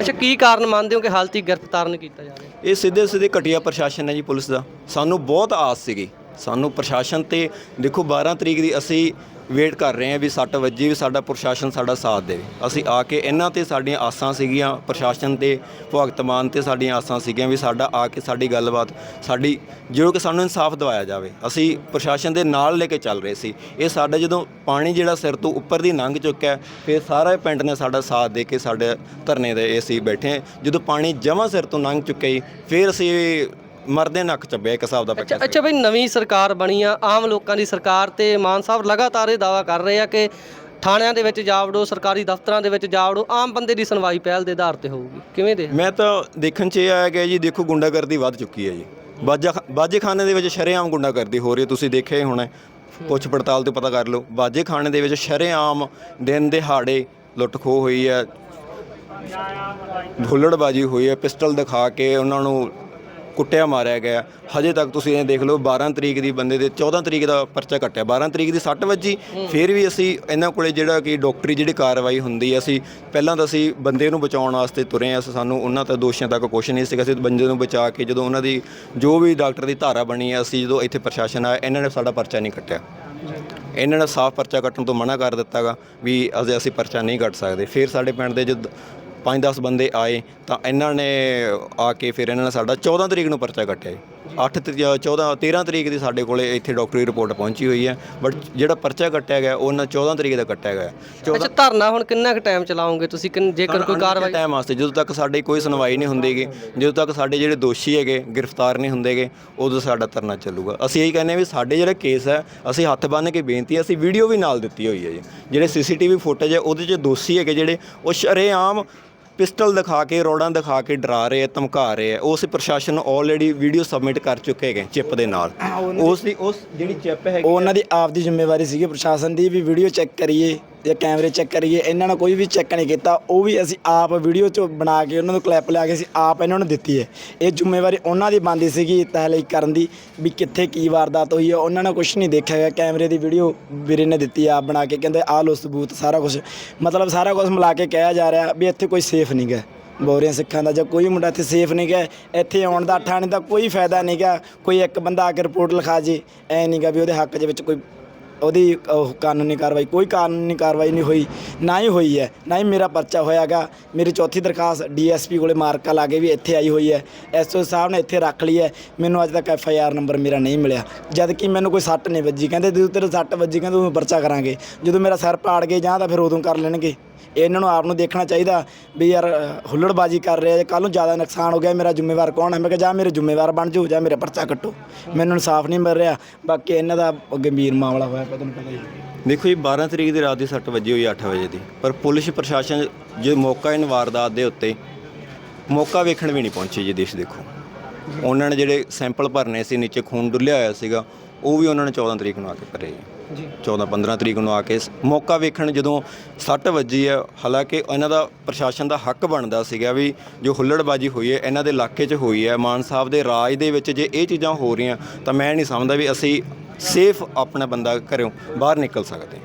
ਅੱਛਾ, ਕੀ ਕਾਰਨ ਮੰਨਦੇ ਹੋ ਕਿ ਹਾਲ ਤੱਕ ਗ੍ਰਿਫਤਾਰ ਨਹੀਂ ਕੀਤਾ ਜਾ ਰਿਹਾ? ਇਹ ਸਿੱਧੇ ਸਿੱਧੇ ਘਟੀਆ ਪ੍ਰਸ਼ਾਸਨ ਹੈ ਜੀ, ਪੁਲਿਸ ਦਾ। ਸਾਨੂੰ ਬਹੁਤ ਆਸ ਸੀਗੀ। ਸਾਨੂੰ ਪ੍ਰਸ਼ਾਸਨ ਤੇ ਦੇਖੋ 12 ਤਰੀਕ ਦੀ ਅਸੀਂ ਵੇਟ ਕਰ ਰਹੇ ਹਾਂ ਵੀ 6 ਵਜੇ ਵੀ ਸਾਡਾ ਪ੍ਰਸ਼ਾਸਨ ਸਾਡਾ ਸਾਥ ਦੇਵੇ। ਅਸੀਂ ਆ ਕੇ ਇਹਨਾਂ ਤੇ ਸਾਡੀਆਂ ਆਸਾਂ ਸੀਗੀਆਂ, ਪ੍ਰਸ਼ਾਸਨ ਤੇ ਭਗਤ ਮਾਨ ਤੇ ਸਾਡੀਆਂ ਆਸਾਂ ਸੀਗੀਆਂ ਵੀ ਸਾਡਾ ਆ ਕੇ ਸਾਡੀ ਗੱਲਬਾਤ, ਸਾਡੀ ਜੋ ਕਿ ਸਾਨੂੰ ਇਨਸਾਫ ਦਿਵਾਇਆ ਜਾਵੇ। ਅਸੀਂ ਪ੍ਰਸ਼ਾਸਨ ਦੇ ਨਾਲ ਲੈ ਕੇ ਚੱਲ ਰਹੇ ਸੀ। ਇਹ ਸਾਡਾ ਜਦੋਂ ਪਾਣੀ ਜਿਹੜਾ ਸਿਰ ਤੋਂ ਉੱਪਰ ਦੀ ਲੰਘ ਚੁੱਕਿਆ, ਫਿਰ ਸਾਰਾ ਪਿੰਡ ਨੇ ਸਾਡਾ ਸਾਥ ਦੇ ਕੇ ਸਾਡੇ ਧਰਨੇ ਦੇ ਅਸੀਂ ਬੈਠੇ। ਹਾਂ। ਜਦੋਂ ਪਾਣੀ ਜਮਾਂ ਸਿਰ ਤੋਂ ਲੰਘ ਚੁੱਕਿਆ ਜੀ, ਫਿਰ ਅਸੀਂ ਮਰਦੇ ਨੱਕ ਚੱਬਿਆ ਇੱਕ ਹਿਸਾਬ ਦਾ ਅੱਛਾ ਪੱਕਾ ਅੱਛਾ ਬਈ ਨਵੀਂ ਸਰਕਾਰ ਬਣੀ ਆ ਆਮ ਲੋਕਾਂ ਦੀ ਸਰਕਾਰ ਤੇ ਮਾਨ ਸਾਹਿਬ ਲਗਾਤਾਰ ਇਹ ਦਾਵਾ ਕਰ ਰਹੇ ਆ ਕਿ ਥਾਣਿਆਂ ਦੇ ਵਿੱਚ ਜਾਵੜੋ ਸਰਕਾਰੀ ਦਫ਼ਤਰਾਂ ਦੇ ਵਿੱਚ ਜਾਵੜੋ ਆਮ ਬੰਦੇ ਦੀ ਸੁਣਵਾਈ ਪਹਿਲ ਦੇ ਆਧਾਰ ਤੇ ਹੋਊਗੀ। ਕਿਵੇਂ ਦੇ ਮੈਂ ਤਾਂ ਦੇਖਣ 'ਚ ਇਹ ਆਇਆ ਕਿ ਜੀ ਦੇਖੋ ਗੁੰਡਾਗਰਦੀ ਵੱਧ ਚੁੱਕੀ ਹੈ ਜੀ। ਬਾਜਾ ਬਾਜੇ ਖਾਨੇ ਦੇ ਵਿੱਚ ਸ਼ਰੇਆਮ ਗੁੰਡਾਗਰਦੀ ਹੋ ਰਹੀ ਹੈ ਤੁਸੀਂ ਦੇਖਿਆ ਹੀ ਹੋਣਾ ਹੈ। ਪੁੱਛ ਪੜਤਾਲ ਤੇ ਪਤਾ ਕਰ ਲਓ ਬਾਜੇ ਖਾਨੇ ਦੇ ਵਿੱਚ ਸ਼ਰੇਆਮ ਦਿਨ ਦਿਹਾੜੇ ਲੁੱਟ ਖੋਹ ਹੋਈ ਹੈ ਹੁੱਲੜਬਾਜੀ ਹੋਈ ਹੈ ਪਿਸਟਲ ਦਿਖਾ ਕੇ ਉਹਨਾਂ ਨੂੰ ਕੁੱਟਿਆ ਮਾਰਿਆ ਗਿਆ। ਹਜੇ ਤੱਕ ਤੁਸੀਂ ਇਹ ਦੇਖ ਲਓ 12 ਤਰੀਕ ਦੀ ਬੰਦੇ ਦੇ 14 ਤਰੀਕ ਦਾ ਪਰਚਾ ਕੱਟਿਆ 12 ਤਰੀਕ ਦੀ 6 ਵਜੇ। ਫਿਰ ਵੀ ਅਸੀਂ ਇਹਨਾਂ ਕੋਲੇ ਜਿਹੜਾ ਕਿ ਡਾਕਟਰੀ ਜਿਹੜੀ ਕਾਰਵਾਈ ਹੁੰਦੀ ਹੈ ਅਸੀਂ ਪਹਿਲਾਂ ਤਾਂ ਅਸੀਂ ਬੰਦੇ ਨੂੰ ਬਚਾਉਣ ਵਾਸਤੇ ਤੁਰੇ ਹਾਂ। ਸਾਨੂੰ ਉਹਨਾਂ ਤੇ ਦੋਸ਼ੀਆਂ ਤੱਕ ਕੁਛ ਨਹੀਂ ਸੀਗਾ। ਅਸੀਂ ਬੰਦੇ ਨੂੰ ਬਚਾ ਕੇ ਜਦੋਂ ਉਹਨਾਂ ਦੀ ਜੋ ਵੀ ਡਾਕਟਰ ਦੀ ਧਾਰਾ ਬਣੀ ਹੈ ਅਸੀਂ ਜਦੋਂ ਇੱਥੇ ਪ੍ਰਸ਼ਾਸਨ ਆਇਆ ਇਹਨਾਂ ਨੇ ਸਾਡਾ ਪਰਚਾ ਨਹੀਂ ਕੱਟਿਆ। ਇਹਨਾਂ ਨੇ ਸਾਫ਼ ਪਰਚਾ ਕੱਟਣ ਤੋਂ ਮਨਾ ਕਰ ਦਿੱਤਾਗਾ ਵੀ ਅਸੀਂ ਅਸੀਂ ਪਰਚਾ ਨਹੀਂ ਕੱਟ ਸਕਦੇ। ਫਿਰ ਸਾਡੇ ਪਿੰਡ ਦੇ ਜਦ 5-10 ਬੰਦੇ ਆਏ ਤਾਂ ਇਹਨਾਂ ਨੇ ਆ ਕੇ ਫਿਰ ਇਹਨਾਂ ਨੇ ਸਾਡਾ 14 ਤਰੀਕ ਨੂੰ ਪਰਚਾ ਕੱਟਿਆ ਜੀ। 8 ਤੇ 14 13 ਤਰੀਕ ਦੀ ਸਾਡੇ ਕੋਲੇ ਇੱਥੇ ਡਾਕਟਰੀ ਰਿਪੋਰਟ ਪਹੁੰਚੀ ਹੋਈ ਹੈ। ਬਟ ਜਿਹੜਾ ਪਰਚਾ ਕੱਟਿਆ ਗਿਆ ਉਹ ਉਹਨਾਂ 14 ਤਰੀਕ ਦਾ ਕੱਟਿਆ ਗਿਆ। ਅੱਛਾ ਧਰਨਾ ਹੁਣ ਕਿੰਨਾ ਕੁ ਟਾਈਮ ਚਲਾਓਗੇ ਤੁਸੀਂ? ਕਿੰਨ- ਜੇਕਰ ਕੋਈ ਕਾਰਵਾਈ ਟਾਈਮ ਵਾਸਤੇ? ਜਦੋਂ ਤੱਕ ਸਾਡੀ ਕੋਈ ਸੁਣਵਾਈ ਨਹੀਂ ਹੁੰਦੀਗੀ ਜਦੋਂ ਤੱਕ ਸਾਡੇ ਜਿਹੜੇ ਦੋਸ਼ੀ ਹੈਗੇ ਗ੍ਰਿਫਤਾਰ ਨਹੀਂ ਹੁੰਦੇਗੇ ਉਦੋਂ ਸਾਡਾ ਧਰਨਾ ਚੱਲੂਗਾ। ਅਸੀਂ ਇਹੀ ਕਹਿੰਦੇ ਹਾਂ ਵੀ ਸਾਡੇ ਜਿਹੜਾ ਕੇਸ ਹੈ ਅਸੀਂ ਹੱਥ ਬੰਨ੍ਹ ਕੇ ਬੇਨਤੀ ਹੈ ਅਸੀਂ ਵੀਡੀਓ ਵੀ ਨਾਲ ਦਿੱਤੀ ਹੋਈ ਹੈ ਜੀ। ਜਿਹੜੇ ਸੀਸੀਟੀਵੀ ਫੁਟੇਜ ਹੈ ਉਹਦੇ 'ਚ ਦੋਸ਼ੀ ਹੈਗੇ ਜਿਹੜੇ ਉਹ ਸ਼ਰੇਆਮ ਪਿਸਟਲ ਦਿਖਾ ਕੇ ਰੋਡਾਂ ਦਿਖਾ ਕੇ ਡਰਾ ਰਹੇ ਆ ਧਮਕਾ ਰਹੇ ਆ। ਉਸ ਪ੍ਰਸ਼ਾਸਨ ਆਲਰੇਡੀ ਵੀਡੀਓ ਸਬਮਿਟ ਕਰ ਚੁੱਕੇ ਹੈਗੇ ਚਿੱਪ ਦੇ ਨਾਲ। ਉਸ ਦੀ ਉਸ ਜਿਹੜੀ ਚਿੱਪ ਹੈਗੀ ਉਹ ਉਹਨਾਂ ਦੀ ਆਪ ਦੀ ਜ਼ਿੰਮੇਵਾਰੀ ਸੀਗੀ ਪ੍ਰਸ਼ਾਸਨ ਦੀ ਵੀ ਵੀਡੀਓ ਚੈੱਕ ਕਰੀਏ। ਜਾਂ ਕੈਮਰੇ ਚੈੱਕ ਕਰੀਏ, ਇਹਨਾਂ ਨੇ ਕੋਈ ਵੀ ਚੈੱਕ ਨਹੀਂ ਕੀਤਾ, ਉਹ ਵੀ ਅਸੀਂ ਆਪ ਵੀਡੀਓ ਚ ਬਣਾ ਕੇ ਉਹਨਾਂ ਨੂੰ ਕਲਿੱਪ ਲਿਆ ਕੇ ਅਸੀਂ ਆਪ ਇਹਨਾਂ ਨੂੰ ਦਿੱਤੀ ਹੈ। ਇਹ ਜ਼ਿੰਮੇਵਾਰੀ ਉਹਨਾਂ ਦੀ ਬਣਦੀ ਸੀਗੀ ਤਹਿਲੀਕ ਕਰਨ ਦੀ, ਵੀ ਕਿੱਥੇ ਕੀ ਵਾਰਦਾਤ ਹੋਈ ਹੈ, ਉਹਨਾਂ ਨੇ ਕੁਝ ਨਹੀਂ ਦੇਖਿਆ ਗਿਆ ਕੈਮਰੇ ਦੀ ਵੀਡੀਓ ਵੀਰੇ ਨੇ ਦਿੱਤੀ ਆਪ ਬਣਾ ਕੇ, ਕਹਿੰਦੇ ਆਹ ਲੋ ਸਬੂਤ, ਸਾਰਾ ਕੁਝ ਮਤਲਬ ਸਾਰਾ ਕੁਝ ਮਿਲਾ ਕੇ ਕਿਹਾ ਜਾ ਰਿਹਾ ਵੀ ਇੱਥੇ ਕੋਈ ਸੇਫ ਨਹੀਂ ਗਾ ਬੋਰੀਆਂ ਸਿੱਖਾਂ ਦਾ, ਜਾਂ ਕੋਈ ਮੁੰਡਾ ਇੱਥੇ ਸੇਫ ਨਹੀਂ ਗਾ, ਇੱਥੇ ਆਉਣ ਦਾ, ਠਾਣੇ ਦਾ ਕੋਈ ਫਾਇਦਾ ਨਹੀਂ ਗਿਆ ਕੋਈ ਇੱਕ ਬੰਦਾ ਆ ਕੇ ਰਿਪੋਰਟ ਲਿਖਾ ਜੇ, ਐ ਨਹੀਂ ਗਾ ਵੀ ਉਹਦੇ ਹੱਕ ਦੇ ਵਿੱਚ ਕੋਈ ਉਹਦੀ, ਉਹ ਕਾਨੂੰਨੀ ਕਾਰਵਾਈ, ਕੋਈ ਕਾਨੂੰਨੀ ਕਾਰਵਾਈ ਨਹੀਂ ਹੋਈ, ਨਾ ਹੀ ਹੋਈ ਹੈ, ਨਾ ਹੀ ਮੇਰਾ ਪਰਚਾ ਹੋਇਆਗਾ। ਮੇਰੀ ਚੌਥੀ ਦਰਖਾਸਤ ਡੀਐਸਪੀ ਕੋਲੇ ਮਾਰਕਾ ਲਾ ਕੇ ਵੀ ਇੱਥੇ ਆਈ ਹੋਈ ਹੈ। ਐਸਓ ਸਾਹਿਬ ਨੇ ਇੱਥੇ ਰੱਖ ਲਈ ਹੈ। ਮੈਨੂੰ ਅੱਜ ਤੱਕ ਐਫ ਆਈ ਆਰ ਨੰਬਰ ਮੇਰਾ ਨਹੀਂ ਮਿਲਿਆ। ਜਦ ਕਿ ਮੈਨੂੰ ਕੋਈ ਸੱਟ ਨਹੀਂ ਵੱਜੀ। ਕਹਿੰਦੇ ਜਦੋਂ ਤੇਰੇ ਸੱਟ ਵੱਜੀ, ਕਹਿੰਦੇ ਉਦੋਂ ਪਰਚਾ ਕਰਾਂਗੇ। ਜਦੋਂ ਮੇਰਾ ਸਿਰ ਪਾੜ ਗਏ ਜਾਂ ਤਾਂ ਫਿਰ ਉਦੋਂ ਕਰ ਲੈਣਗੇ। ਇਹਨਾਂ ਨੂੰ ਆਪ ਨੂੰ ਦੇਖਣਾ ਚਾਹੀਦਾ ਵੀ ਯਾਰ ਹੁੱਲੜਬਾਜੀ ਕਰ ਰਿਹਾ ਜੇ ਕੱਲ ਨੂੰ ਜ਼ਿਆਦਾ ਨੁਕਸਾਨ ਹੋ ਗਿਆ, ਮੇਰਾ ਜ਼ਿੰਮੇਵਾਰ ਕੌਣ ਹੈ? ਮੈਂ ਕਿਹਾ, ਜਾਂ ਮੇਰੇ ਜ਼ਿੰਮੇਵਾਰ ਬਣ ਜਾਓ ਜਾਂ ਮੇਰਾ ਪਰਚਾ ਕੱਟੋ। ਮੈਨੂੰ ਇਨਸਾਫ ਨਹੀਂ ਮਿਲ ਰਿਹਾ। ਬਾਕੀ ਇਹਨਾਂ ਦਾ ਗੰਭੀਰ ਮਾਮਲਾ ਹੋਇਆ ਪਿਆ, ਤੁਹਾਨੂੰ ਪਤਾ ਹੀ ਦੇਖੋ ਜੀ 12 ਤਰੀਕ ਦੀ ਰਾਤ ਦੀ 6 ਵਜੇ ਹੋਈ 8 ਵਜੇ ਦੀ। ਪਰ ਪੁਲਿਸ ਪ੍ਰਸ਼ਾਸਨ ਜੇ ਮੌਕਾ ਇਨ ਵਾਰਦਾਤ ਦੇ ਉੱਤੇ ਮੌਕਾ ਵੇਖਣ ਵੀ ਨਹੀਂ ਪਹੁੰਚੇ ਜੀ, ਦੇਸ਼ ਦੇਖੋ। ਉਹਨਾਂ ਨੇ ਜਿਹੜੇ ਸੈਂਪਲ ਭਰਨੇ ਸੀ, ਨੀਚੇ ਖੂਨ ਡੁੱਲਿਆ ਹੋਇਆ ਸੀਗਾ, ਉਹ ਵੀ ਉਹਨਾਂ ਨੇ 14 ਤਰੀਕ ਨੂੰ ਆ ਕੇ ਭਰੇ ਜੀ। 14 15 ਤਰੀਕ ਨੂੰ ਆ ਕੇ ਸ- ਮੌਕਾ ਵੇਖਣ ਜਦੋਂ ਸੱਟ ਵੱਜੀ ਹੈ, ਹਾਲਾਂਕਿ ਇਹਨਾਂ ਦਾ ਪ੍ਰਸ਼ਾਸਨ ਦਾ ਹੱਕ ਬਣਦਾ ਸੀਗਾ ਵੀ ਜੋ ਹੁੱਲੜਬਾਜੀ ਹੋਈ ਹੈ, ਇਹਨਾਂ ਦੇ ਇਲਾਕੇ 'ਚ ਹੋਈ ਹੈ। ਮਾਨ ਸਾਹਿਬ ਦੇ ਰਾਜ ਦੇ ਵਿੱਚ ਜੇ ਇਹ ਚੀਜ਼ਾਂ ਹੋ ਰਹੀਆਂ ਤਾਂ ਮੈਂ ਨਹੀਂ ਸਮਝਦਾ ਵੀ ਅਸੀਂ ਸੇਫ ਆਪਣਾ ਬੰਦਾ ਘਰੋਂ ਬਾਹਰ ਨਿਕਲ ਸਕਦੇ